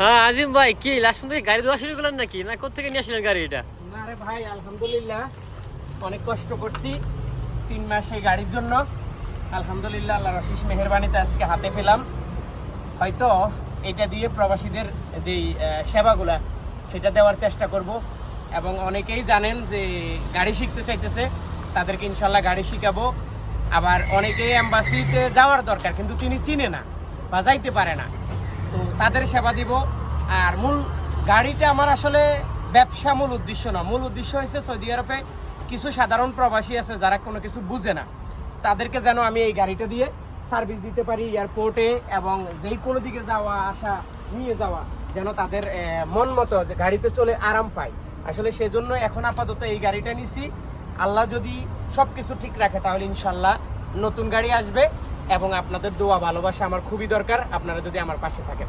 হ্যাঁ আজিম ভাই, কি লাস্ট পর্যন্ত গাড়ি দেওয়া শুরু করলেন নাকি? না কোথেকে নিয়ে আসলেন গাড়ি এটা না রে ভাই, আলহামদুলিল্লাহ। অনেক কষ্ট করছি তিন মাস এই গাড়ির জন্য। আলহামদুলিল্লাহ আল্লাহ রশিস মেহরবানিতে আজকে হাতে পেলাম। হয়তো এটা দিয়ে প্রবাসীদের যেই সেবাগুলা, সেটা দেওয়ার চেষ্টা করব। এবং অনেকেই জানেন যে গাড়ি শিখতে চাইতেছে, তাদেরকে ইনশাল্লাহ গাড়ি শিখাবো। আবার অনেকেই অ্যাম্বাসিতে যাওয়ার দরকার, কিন্তু তিনি চিনে না বা যাইতে পারে না। তো তাদের সেবা দিব। আর মূল গাড়িটা আমার আসলে ব্যবসা মূল উদ্দেশ্য না। মূল উদ্দেশ্য হয়েছে সৌদি আরবে কিছু সাধারণ প্রবাসী আছে যারা কোনো কিছু বুঝে না। তাদেরকে যেন আমি এই গাড়িটা দিয়ে সার্ভিস দিতে পারি এয়ারপোর্টে এবং যেই কোনো দিকে যাওয়া, আসা, নিয়ে যাওয়া যেন তাদের মন মতো যে গাড়িতে চলে আরাম পায়। আসলে সেজন্য এখন আপাতত এই গাড়িটা নিছি। আল্লাহ যদি সব কিছু ঠিক রাখে তাহলে ইনশাল্লাহ নতুন গাড়ি আসবে। এবং আপনাদের দোয়া ভালোবাসা আমার খুবই দরকার। আপনারা যদি আমার পাশে থাকেন।